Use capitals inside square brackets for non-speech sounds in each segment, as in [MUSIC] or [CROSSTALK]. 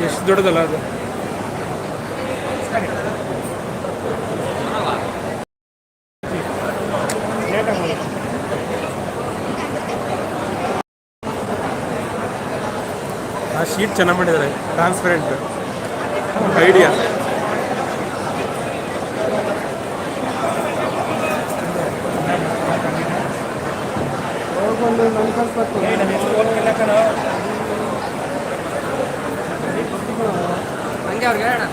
ಎಷ್ಟು ದೊಡ್ಡದಲ್ಲ ಅದು? ಆ ಶೀಟ್ ಚೆನ್ನಾಗಿ ಮಾಡಿದ್ದಾರೆ ಟ್ರಾನ್ಸ್ಪರೆಂಟ್ ಐಡಿಯಾ ಹೋಗೊಂದು ನನ್ ಕಳ್ಸ್ಬೇಕು ಹಂಗೆ ಅವ್ರಿಗೆ ಹೇಳೋಣ.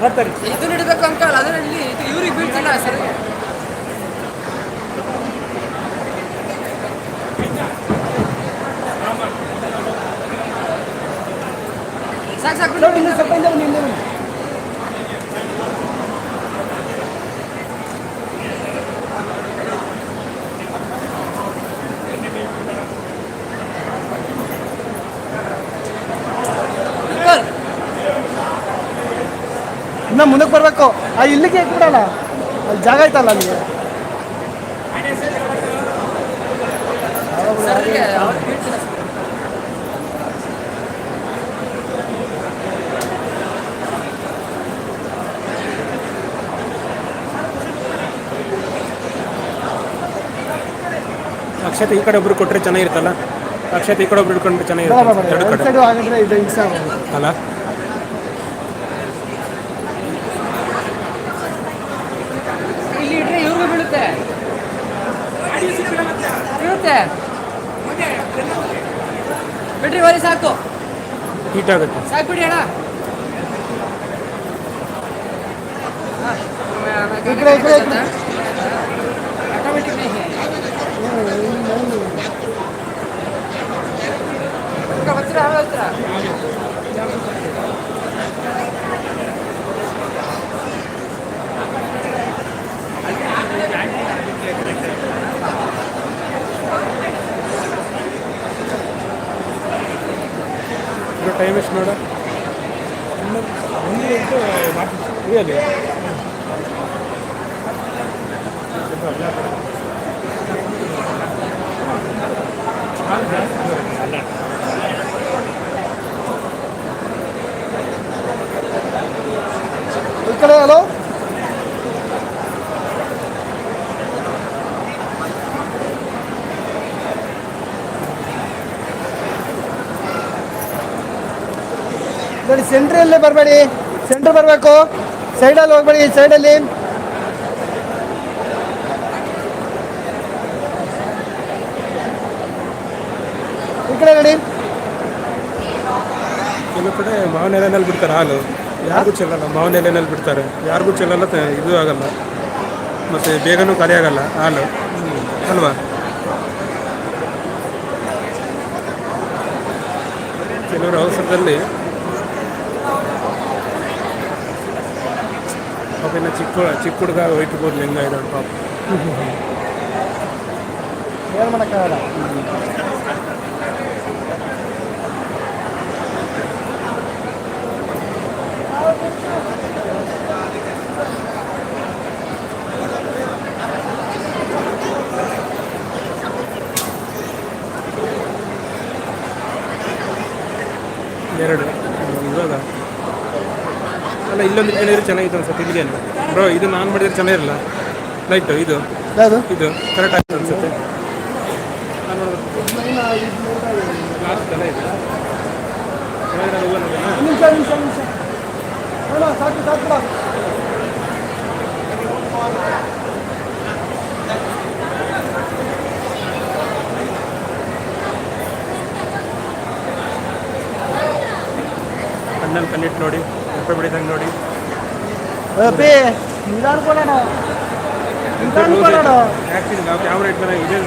ಬರ್ತಾರೆ. ಇದು ನಡಿಬೇಕು ಅಂಕಲ್ ಅದರಲ್ಲಿ ಇವ್ರಿಗೆ ಬೀಳ್ತಿಲ್ಲ ಸರ್ ಸಾಕು ಸಾಕು ನೋಡಿ ಇನ್ನು ಸ್ವಲ್ಪ ಇನ್ನ ಮುಂದಕ್ಕೆ ಬರ್ಬೇಕು. ಆ ಇಲ್ಲಿಗೆ ಬಿಡಲ್ಲ ಅಲ್ಲಿ ಜಾಗ ಐತಲ್ಲ ಅಲ್ಲಿ? ಅಕ್ಷತೆ ಈ ಕಡೆ ಒಬ್ರು ಕೊಟ್ಟರೆ ಚೆನ್ನಾಗಿರುತ್ತಲ್ಲ? ಅಕ್ಷತೆ ಈ ಕಡೆ ಒಬ್ರು ಇಟ್ಕೊಂಡ್ರೆ ಚೆನ್ನಾಗಿರುತ್ತೆ ಎರಡು ಕಡೆ. ಅಲ್ಲ? ಇಲ್ಲಿ ಇಟ್ರೆ ಇವ್ರಿಗೂ ಬೀಳುತ್ತೆ. ಬೀಳುತ್ತೆ. ಬಿಡ್ರಿ ವರಿ ಸಾಕು. ಹೀಟ್ ಆಗುತ್ತೆ. ಸಾಕು ಬಿಡಿ ಅಣ್ಣ ಕಡೆ, ಈ ಕಡೆ, ಈ ಕಡೆ. ಆಟೋಮೆಟಿಕ್ ಬರ್ತೀರಾ ಆಮೇಲೆ ಬರ್ತೀರಾ ಟೈಮ್ ಎಷ್ಟು ನೋಡ ಇದೆಯಲ್ಲ ಈ ಕಡೆ ಸೆಂಟ್ರಲ್ಲೇ ಬರಬೇಡಿ. ಸೆಂಟ್ರ್ ಬರಬೇಕು. ಸೈಡಲ್ಲಿ ಹೋಗ್ಬೇಡಿ ಸೈಡಲ್ಲಿ. ಈ ಕಡೆ ನೋಡಿ. ಕೆಲವು ಕಡೆ ಮಾವಿನ ಎಲೆನಲ್ಲಿ ಬಿಡ್ತಾರೆ ಹಾಲು. ಯಾರಿಗೂ ಚೆಲ್ಲಲ್ಲ ಮಾವಿನ ಎಲೆನಲ್ಲಿ ಬಿಡ್ತಾರೆ. ಯಾರಿಗೂ ಚೆಲ್ಲಲ್ಲ ಇದು ಆಗಲ್ಲ. ಮತ್ತು ಬೇಗನೂ ಖಾಲಿ ಆಗಲ್ಲ ಹಾಲು. ಅಲ್ವಾ? ಕೆಲವರು ಅವಸರದಲ್ಲಿ ఒకవేళ చిక్కు చిక్కుడుగా పెట్టుకోరు లింగాయలు పాపం. ఏమన్నా ಇಲ್ಲೊಂದು ಕೇಳಿದ್ರೆ ಚೆನ್ನಾಗಿತ್ತು ಅನ್ಸುತ್ತೆ ಇಲ್ಲಿಗೆ ಬ್ರೋ ಇದು ನಾನು ಮಾಡಿದ್ರೆ ಚೆನ್ನಾಗಿರಲ್ಲ? ಲೈಟು ಇದು. ಯಾವುದು? ಇದು ಕರೆಕ್ಟ್ ಆಗ್ತದೆ ಅನ್ಸುತ್ತೆ. ಕಣ್ಣಲ್ಲಿ ಕಣ್ಣಿಟ್ಟು ನೋಡಿ ಎಪ್ಪೆ ಬಿಡಿದಂಗೆ ನೋಡಿ. ಅಪ್ಪಿ ನಿಧಾನ ಕೊಡೋಣ. ನಿಧಾನ ಕೊಡೋಣ. ಆ್ಯಕ್ಚುಲಿ ನಾವು ಕ್ಯಾಮ್ರಾ ಇದೇ?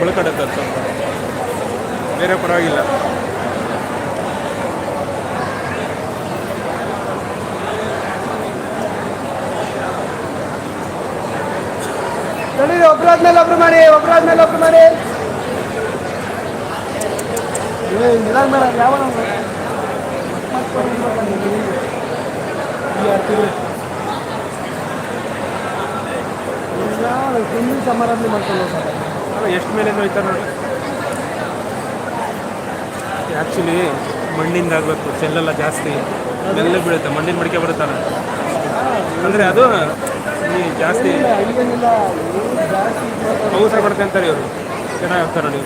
ಬೆಳಕಡುತ್ತೆ ಅದು ಸ್ವಲ್ಪ ಬೇರೆ ಪರವಾಗಿಲ್ಲ. ನೋಡಿ ಒಬ್ರಾದ್ಮೇಲೆ ಒಬ್ರು ಮಾಡಿ ಒಬ್ರಾದ್ಮೇಲೆ ಒಬ್ರು ಮಾಡಿ. ಮೇಡ ಯಾವ ಹಿಂದಿನ ಸಮಾರಂಭ ಮಾಡ್ಕೊಂಡು ಸರ್. ಅಲ್ಲ, ಎಷ್ಟು ಮೇಲೆ ಹೋಯ್ತಾರೆ ನೋಡಿ. ಆ್ಯಕ್ಚುಲಿ ಮಣ್ಣಿಂದ ಆಗಬೇಕು ಚೆಲ್ಲೆಲ್ಲ ಜಾಸ್ತಿ. ಬೆಲ್ಲ ಬೀಳುತ್ತೆ, ಮಣ್ಣಿನ ಮಡಿಕೆ ಬರುತ್ತಾನೆ ಅಂದರೆ ಅದು, ಈ ಜಾಸ್ತಿ ಅವಸರ ಪಡ್ತೆ ಅಂತಾರೆ ಇವರು. ಚೆನ್ನಾಗಿ ಆಗ್ತಾರೆ ನೋಡಿ.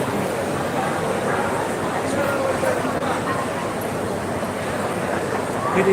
ಇದು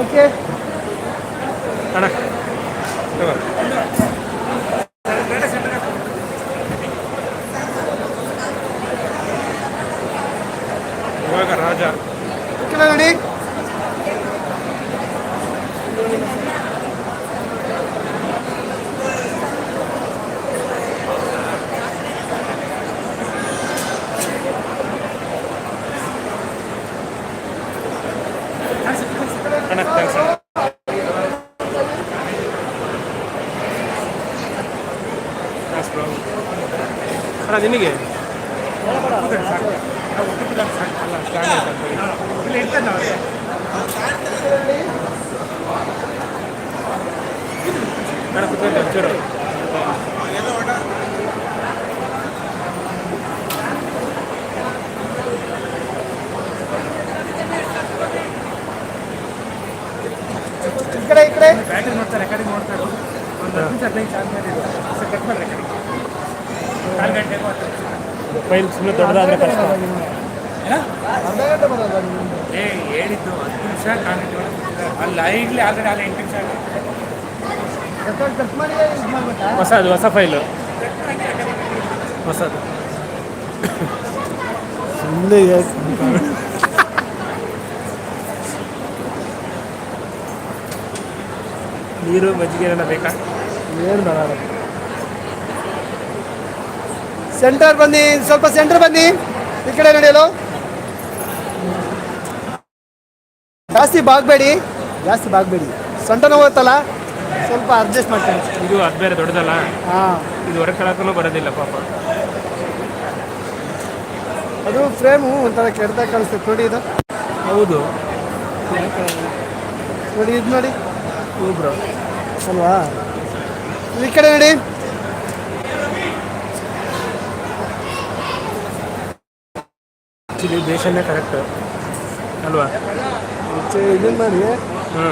ಓಕೆ ಅಣ್ಣ ತಗೋ. ಇವಾಗ ರಾಜ ಈ ಕಡೆ ನೋಡಿ ಅಣ್ಣ ಥ್ಯಾಂಕ್ಸ್ ಅಣ್ಣ Thanks bro. ಅಣ್ಣ ನಿನಗೆ ಈ ಕಡೆ ಈ ಕಡೆ. ಬ್ಯಾಟರಿ ನೋಡ್ತಾರೆ ರೆಕಾರ್ಡಿಂಗ್ ನೋಡ್ತಾರೆ. ಒಂದು ನಿಮಿಷ ಹದಿನೈದು ಚಾರ್ಜ್ ಮಾಡಿದ್ರು ಸರ್ ಕಟ್ ಮಾಡಿ ರೆಕಾರ್ಡಿಂಗ್ ಕಾಲು ಗಂಟೆಗೂ ಫೈಲ್ ಸುಮ್ಮನೆ ದೊಡ್ಡದಾದ್ರೆ ಕಷ್ಟ. ಏ ಹೇಳಿದ್ದು ಹತ್ತು ನಿಮಿಷ ಕಾಲು ಗಂಟೆ ಅಲ್ಲ ಈಗಲೇ ಆಲ್ರೆಡಿ ಅಲ್ಲಿ ಎಂಟು ನಿಮಿಷ ಹೊಸದು ಹೊಸ ಫೈಲು. ಹೊಸದು. ಸುಮ್ಮನೆ ನೀರು ಮಜ್ಜಿಗೆ ಏನಾರ ಬೇಕಾ? ಏನು ಬರಲ್ಲ ಸೆಂಟರ್ ಬನ್ನಿ ಸ್ವಲ್ಪ ಸೆಂಟರ್ ಬನ್ನಿ. ಈ ಕಡೆ ನಡೆಯಲು. ಜಾಸ್ತಿ ಬಾಗಬೇಡಿ ಜಾಸ್ತಿ ಬಾಗಬೇಡಿ. ಸೊಂಟ ನೋವುತ್ತಲ್ಲ ಸ್ವಲ್ಪ ಅಡ್ಜಸ್ಟ್ ಮಾಡ್ತೀನಿ ಇದು ಅದು ಬೇರೆ ದೊಡ್ಡದಲ್ಲ. ಹಾಂ. ಇದು ಹೊರಗೆ ಕಳಕ್ಕೂ ಬರೋದಿಲ್ಲ ಪಾಪ. ಅದು ಫ್ರೇಮು ಒಂಥರ ಕೆಡ್ದಾಗ ಕಾಣಿಸ್ತದೆ ನೋಡಿ ಇದು. ಹೌದು. ನೋಡಿ ಇದು ನೋಡಿ. ಹ್ಞೂ ಬ್ರೋ ಅಲ್ವಾ? ಈ ಕಡೆ ನೋಡಿ. ಆ್ಯಕ್ಚುಲಿ ದೇಶನೇ ಕರೆಕ್ಟ್ ಅಲ್ವಾ? ಇದನ್ನ ಮಾಡಿ. ಹ್ಞೂ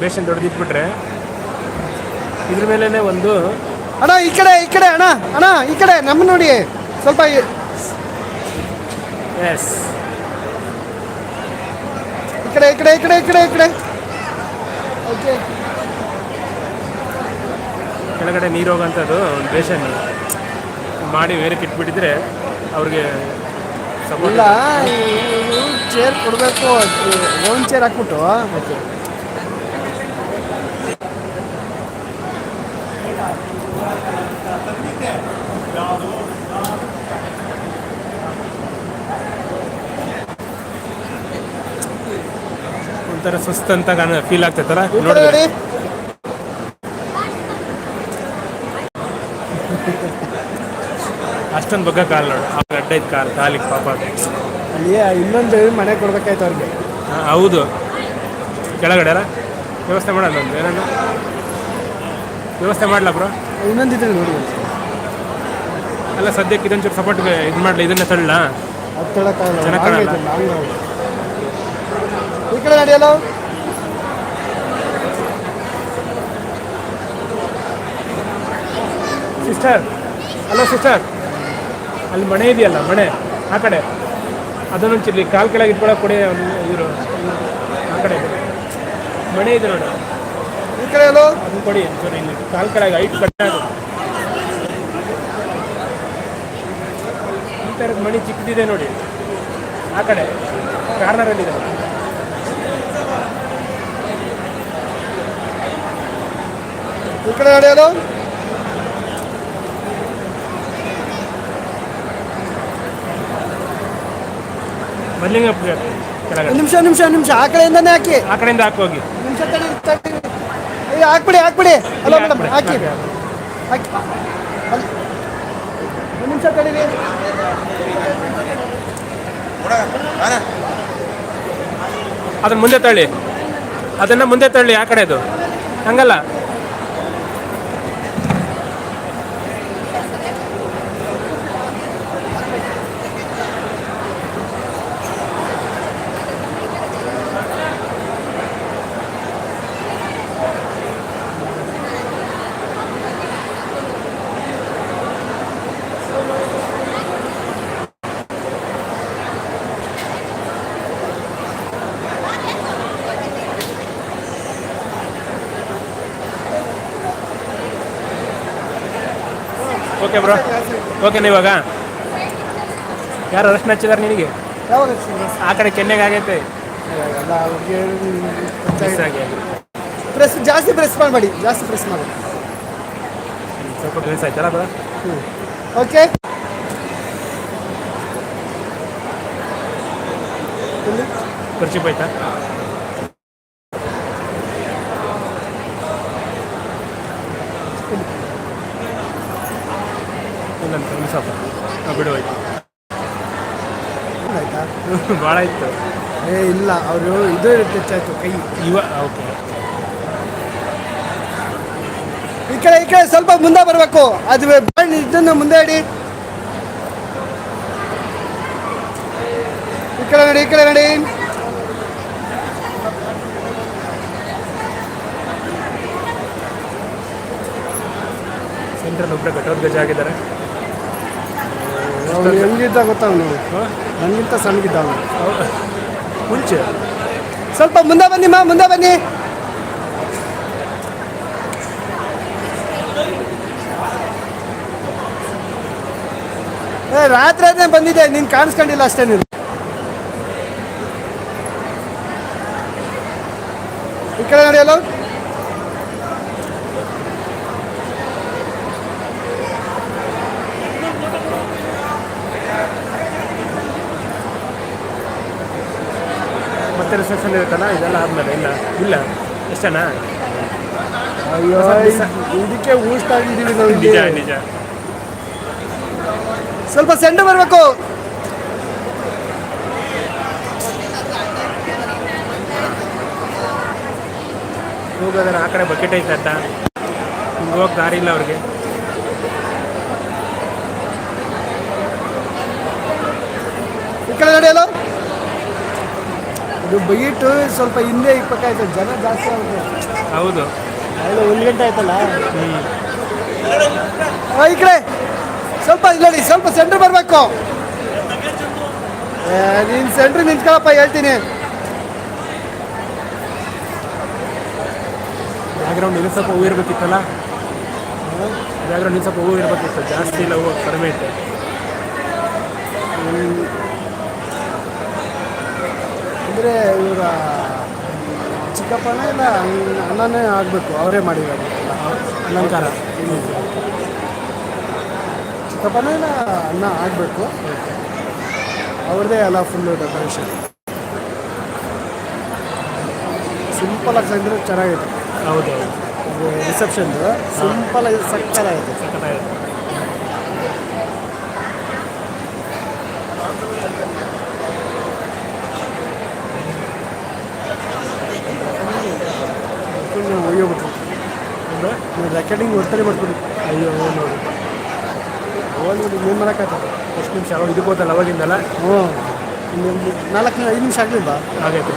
ಬೇಷನ್ ದೊಡ್ಡದಿಟ್ಬಿಟ್ರೆ ಇದ್ರ ಮೇಲೇ ಒಂದು ಅಣ್ಣ ಈ ಕಡೆ ಈ ಕಡೆ ಅಣ್ಣ ಅಣ್ಣ ಈ ಕಡೆ ನಮ್ಮ ನೋಡಿ. ಸ್ವಲ್ಪ ಎಸ್ ಈ ಕಡೆ ಈ ಕಡೆ ಈ ಕಡೆ ಈ ಕಡೆ ಈ ಕಡೆ. ಓಕೆ ಕೆಳಗಡೆ ನೀರು ಹೋಗೋಂಥದ್ದು ಒಂದು ಬೇಷನ್ ಮಾಡಿ ಬೇರೆ ಇಟ್ಬಿಟ್ಟಿದ್ರೆ ಅವ್ರಿಗೆ ಇಲ್ಲ ಚೇರ್ ಕೊಡಬೇಕು. ಓನ್ ಚೇರ್ ಹಾಕ್ಬಿಟ್ಟು. ಒಂಥರ ಸುಸ್ತು ಅಂತ ಫೀಲ್ ಆಗ್ತೈತಲ್ಲ? ನೋಡಿ [LAUGHS] ಅಷ್ಟೊಂದು ಬಗ್ಗೆ ಕಾಲ್ ನೋಡು. ಅವ್ರಿಗೆ ಅಡ್ಡ ಇದ್ದ ಕಾಲ್ ಕಾಲಿಗೆ ಪಾಪ ಅಲ್ಲಿ ಇನ್ನೊಂದು ಮನೆ ಕೊಡ್ಬೇಕಾಯ್ತು ಅವ್ರಿಗೆ. ಹಾ, ಹೌದು. ಕೆಳಗಡೆ ಅಲ್ಲ? ವ್ಯವಸ್ಥೆ ಮಾಡಲ್ಲ ಒಂದು ಏನನ್ನ ವ್ಯವಸ್ಥೆ ಮಾಡಲ ಬ್ರೋ? ಇನ್ನೊಂದು ಇದ್ರೆ ನೋಡಿ. ಅಲ್ಲ ಸದ್ಯಕ್ಕೆ ಇದೊಂಚೂರು ಸಪೋರ್ಟ್ ಇದು ಮಾಡಲಿ? ಇದನ್ನ ತಳ್ಳ ಅದು ಚೆನ್ನಾಗ್ ಕಾಣಲ್ಲ. ಸಿಸ್ಟರ್ ಹಲೋ ಸಿಸ್ಟರ್ ಅಲ್ಲಿ ಮನೆ ಇದೆಯಲ್ಲ ಮನೆ ಆ ಕಡೆ. ಅದನ್ನು ಚಿರ್ಲಿ ಕಾಲು ಕೆಳಗೆ ಇಟ್ಕೊಳಕ್ಕೆ ಕೊಡಿ ಇವರು ಆ ಕಡೆ ಮನೆ ಇದೆ ನೋಡಿ. ಈ ಕಡೆ ಎಲ್ಲೋ? ಅದನ್ನ ಕೊಡಿ ಸರಿ ಇಲ್ಲಿ ಕಾಲು ಕೆಳಗೆ ಐಟ್ ಕಟ್ಟೆ ಅದು. ಈ ಥರದ ಮನೆ ಚಿಕ್ಕದಿದೆ ನೋಡಿ. ಆ ಕಡೆ ಕಾರ್ನರಲ್ಲಿದೆ ಈ ಕಡೆ ನಡೆಯಲು ಮಲ್ಲಿಂಗಪ್ಪ ಕೆಳಗಡೆ. ನಿಮಿಷ ನಿಮಿಷ ನಿಮಿಷ. ಆ ಕಡೆಯಿಂದನೇ ಹಾಕಿ. ಆ ಕಡೆಯಿಂದ ಹಾಕೋಗಿ ನಿಮಿಷ ತಡಿ ತಡಿ. ಏ ಹಾಕ್ಬಿಡಿ ಹಾಕ್ಬಿಡಿ. ಹಲೋ ಮೇಡಮ್ ಹಾಕಿ. ಹಾಕಿ. ಅಲ್ಲಿ ಒಂದು ನಿಮಿಷ ತಡೀರಿ ಅದನ್ನ ಮುಂದೆ ತಳ್ಳಿ. ಅದನ್ನ ಮುಂದೆ ತಳ್ಳಿ ಆ ಕಡೆದು. ಹಂಗಲ್ಲ. ಓಕೆ ಬ್ರೋ ಓಕೆ ಇವಾಗ? ಯಾರು ಅರೆಸ್ಟ್ ಹಚ್ಚಿದಾರೆ ನಿನಗೆ? ಆ ಕಡೆ ಕೆನ್ನೆಗೆ ಆಗೈತೆ. ಪ್ರೆಸ್ ಜಾಸ್ತಿ ಪ್ರೆಸ್ ಮಾಡಬೇಡಿ ಜಾಸ್ತಿ ಪ್ರೆಸ್ ಮಾಡಿ. ಸ್ವಲ್ಪ ಮಿಸ್ ಆಯ್ತಲ್ಲ ಬ್ರೋ ಓಕೆ ಖರ್ಚು ಆಯ್ತಾ ಇನ್ನೊಂದು ಒಂದು ಸ್ವಲ್ಪ ಹಾಂ ಬಿಡು ಆಯ್ತು ಆಯ್ತಾ [LAUGHS] ಭಾಳ ಇತ್ತು. ಏ ಇಲ್ಲ ಅವರು ಇದು ಟಚ್ಚಾಯ್ತು ಕೈ. ಇವ ಓಕೆ. ಈ ಕಡೆ ಈ ಕಡೆ ಸ್ವಲ್ಪ ಮುಂದೆ ಬರಬೇಕು. ಅದು ಬಣ್ಣ ಇದನ್ನು ಮುಂದೆ ಇಡಿ ಈ ಕಡೆ ನೋಡಿ ಈ ಕಡೆ ನೋಡಿ. ಸೆಂಟ್ರಲ್ ಒಬ್ಬರು ಕಟ್ಟೋದು ಗಜ ಆಗಿದ್ದಾರೆ ಅವ್ನು ಹೆಂಗಿದ್ದ ಗೊತ್ತಾ ಅವನು. ನನಗಿಂತ ಸಣ್ಣಗಿದ್ದ ಅವನು ಮುಂಚೆ? ಸ್ವಲ್ಪ ಮುಂದೆ ಬನ್ನಿ ಮಾ ಮುಂದೆ ಬನ್ನಿ. ಏ ರಾತ್ರಿ ಬಂದಿದೆ ನೀನು ಕಾಣಿಸ್ಕೊಂಡಿಲ್ಲ ಅಷ್ಟೇ ನೀನು. ಈ ಕಡೆ ನೋಡಿ ಮತ್ತೆ ರಿಸೆಪ್ಷನ್ ಇರುತ್ತಲ್ಲ ಇದೆಲ್ಲ ಆದ್ಮೇಲೆ ಇಲ್ಲ. ಇಲ್ಲ. ಎಷ್ಟೇನಾ ಅಯ್ಯೋ ಇದಕ್ಕೆ ಊಸ್ಟ್ ಆಗಿದ್ದೀವಿ ನಾವು ನಿಜ ನಿಜ. ಸ್ವಲ್ಪ ಸೆಂಡ್ ಬರಬೇಕು. ಹೋಗೋದ್ರೆ ಆ ಕಡೆ ಬಕೆಟ್ ಐತೆ ಅಂತ. ಹಿಂಗೆ ಹೋಗಕ್ಕೆ ದಾರಿ ಇಲ್ಲ ಅವ್ರಿಗೆ. ಈ ಕಡೆ ನಡೆಯಲು ಇದು ಬೈಟು ಸ್ವಲ್ಪ ಹಿಂದೆ ಇಪ್ಪತ್ತಾಯ್ತು ಜನ ಜಾಸ್ತಿ ಆಗುತ್ತೆ. ಹೌದು. ಒಳ್ಳೆ ಒಂದು ಗಂಟೆ ಆಯ್ತಲ್ಲ? ಆ, ಈ ಕಡೆ ಸ್ವಲ್ಪ ಇಲ್ಲಡಿ ಸ್ವಲ್ಪ ಸೆಂಟ್ರ್ ಬರಬೇಕು. ನೀನು ಸೆಂಟ್ರ್ ನಿಂತ್ಕೊಳಪ್ಪ ಹೇಳ್ತೀನಿ. ಬ್ಯಾಕ್ಗ್ರೌಂಡ್ ಇನ್ನೂ ಸ್ವಲ್ಪ ಹೂವು ಇರಬೇಕಿತ್ತಲ್ಲ? ಬ್ಯಾಕ್ಗ್ರೌಂಡ್ ಇನ್ನೂ ಸ್ವಲ್ಪ ಹೂವು ಇರಬೇಕಿತ್ತು ಜಾಸ್ತಿ ಇಲ್ಲ ಹೂವು ಕಡಿಮೆ ಐತೆ ಅಂದರೆ ಇವರ ಚಿಕ್ಕಪ್ಪನೇ ಇಲ್ಲ ಅಣ್ಣ- ಅಣ್ಣನೇ ಆಗಬೇಕು ಅವರೇ ಮಾಡಿರೋದು. ಅಲಂಕಾರ. ಚಿಕ್ಕಪ್ಪನೇ ಇಲ್ಲ ಅಣ್ಣ ಆಗಬೇಕು. ಅವ್ರದ್ದೇ ಎಲ್ಲ ಫುಲ್ಲು ಡೆಕೋರೇಷನ್ ಸಿಂಪಲಾಗಿ ಸಂಗ್ರೆ ಸಂದ್ರೆ ಚೆನ್ನಾಗಿದೆ. ಹೌದು ರಿಸೆಪ್ಷನ್ದು ಸಿಂಪಲಾಗಿ ಆಗಿ ಸಕ್ಕತ್ತಾಗಿದೆ. ರೆಕಾರ್ಡಿಂಗ್ ಒಟ್ಟಾರೆ ಮಾಡ್ತೀವಿ ಅಯ್ಯೋ ನೋಡಿ. ಹೋಗಿ ಏನು ಮಾಡೋಕ್ಕಾಗತ್ತೆ ಎಷ್ಟು ನಿಮಿಷ ಅವಾಗ ಇದಕ್ಕೆ ಹೋದಲ್ಲ ಅವಾಗಿಂದಲ್ಲ? ಹ್ಞೂ. ಇನ್ನೊಂದು ನಾಲ್ಕು ಐದು ನಿಮಿಷ ಆಗಲಿಲ್ಲ ಆಗೈತೆ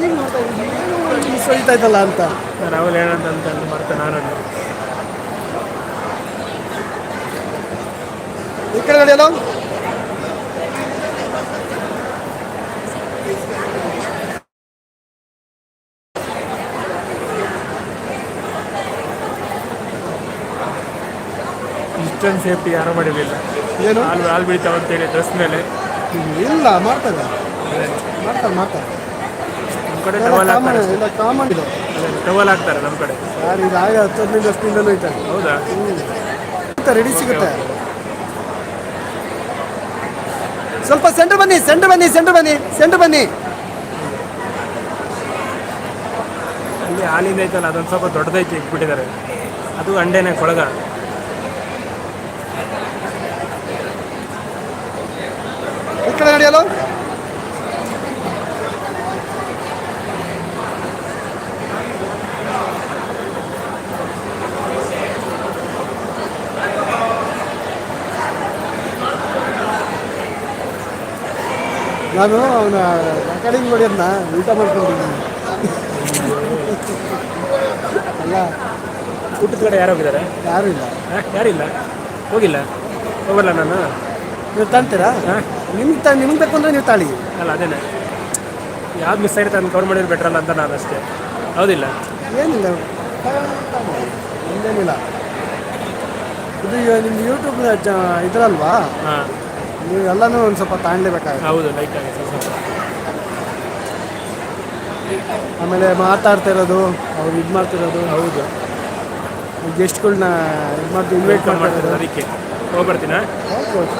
ಏನು ಮಾಡ್ತಾ ಅಂತ. ನಾನು ಅವಳು ಹೇಳಂತ ಅಂತ ಮಾಡ್ತೇನೆ ನಾನು ಈ ಕಡೆ ಎಲ್ಲೋ ಇಷ್ಟೊಂದು ಸೇಫ್ಟಿ ಯಾರು ಮಾಡಿರಲಿಲ್ಲ. ಏನು? ಹಾಲು ಹಾಲು ಬೀಳ್ತಾವ ಅಂತೇಳಿ ಡ್ರೆಸ್ ಮೇಲೆ. ಇಲ್ಲ ಮಾಡ್ತಾರೆ. ಮಾಡ್ತಾರೆ ಮಾಡ್ತಾರೆ. ನಮ್ಮ ಕಡೆ ಟವಲ್ ಹಾಕ್ತಾರೆ ಇಲ್ಲ ಕಾಮನ್ ಇದು. ಟವಲ್ ಹಾಕ್ತಾರೆ ನಮ್ಮ ಕಡೆ. ಸರ್ ಇದಾಗ ಹತ್ತು ಹದಿನೈದು ವರ್ಷದಿಂದಲೂ ಹೋಯ್ತಾರೆ. ಹೌದಾ? ರೆಡಿ ಸಿಗುತ್ತೆ. ಸ್ವಲ್ಪ ಸೆಂಟರ್ ಬನ್ನಿ ಸೆಂಟರ್ ಬನ್ನಿ ಸೆಂಟರ್ ಬನ್ನಿ ಸೆಂಟರ್ ಬನ್ನಿ. ಅಲ್ಲಿ ಹಾಲಿಂದ ಐತಲ್ಲ ಅದೊಂದು ಸ್ವಲ್ಪ ದೊಡ್ಡದೈತಿ ಇಟ್ಬಿಟ್ಟಿದ್ದಾರೆ. ಅದು ಅಂಡೇನೆ ಕೊಳಗ. ಕಡೆ ನಡೆಯಲು? ನಾನು ಅವನ ರೆಕಾರ್ಡಿಂಗ್ ಮಾಡಿ ಅದನ್ನ ಊಟ ಮಾಡ್ಕೊಂಡಿದ್ದೀನಿ. ಅಲ್ಲ? ಊಟದ ಕಡೆ ಯಾರು ಹೋಗಿದ್ದಾರೆ? ಯಾರೂ ಇಲ್ಲ. ಯಾರಿಲ್ಲ? ಹೋಗಿಲ್ಲ. ಹೋಗಲ್ಲ ನಾನು. ನೀವು ತಂತೀರಾ? ಹಾಂ. ನಿಮ್ಗೆ ತ ನಿಮ್ಗೆ ಬೇಕು ಅಂದರೆ ನೀವು ತಾಳಿ. ಅಲ್ಲ ಅದೇನೆ. ಯಾವ್ದು ಮಿಸ್ ಆಗಿರುತ್ತೆ ಅದನ್ನು ಕವರ್ ಮಾಡಿದ್ರೆ ಬೆಟ್ರಲ್ಲ ಅಂತ ನಾನು ಅಷ್ಟೇ. ಹೌದಿಲ್ಲ. ಏನಿಲ್ಲ. ಇನ್ನೇನಿಲ್ಲ ಇದು ನಿಮ್ಮ ಯೂಟ್ಯೂಬ್ ಇದ್ರಲ್ವಾ? ಹಾಂ. ನೀವು ಎಲ್ಲನೂ ಒಂದು ಸ್ವಲ್ಪ ತಾಂಡ್ಲೇಬೇಕಾಗುತ್ತೆ. ಹೌದು ಲೈಕ್ ಆಗಿ ಸ್ವಲ್ಪ ಸ್ವಲ್ಪ. ಆಮೇಲೆ ಮಾತಾಡ್ತಾ ಇರೋದು ಅವ್ರು ಇದು ಮಾಡ್ತಿರೋದು ಹೌದು. ಗೆಸ್ಟ್ಗಳನ್ನ ಇದು ಮಾಡ್ತೀವಿ ಇನ್ವೈಟ್ ವೇಟ್ ಮಾಡ್ತಾರೆ ಅದಕ್ಕೆ. ಹೋಗ್ಬರ್ತೀನಾ? ಹೋಗ್ಬೋದು.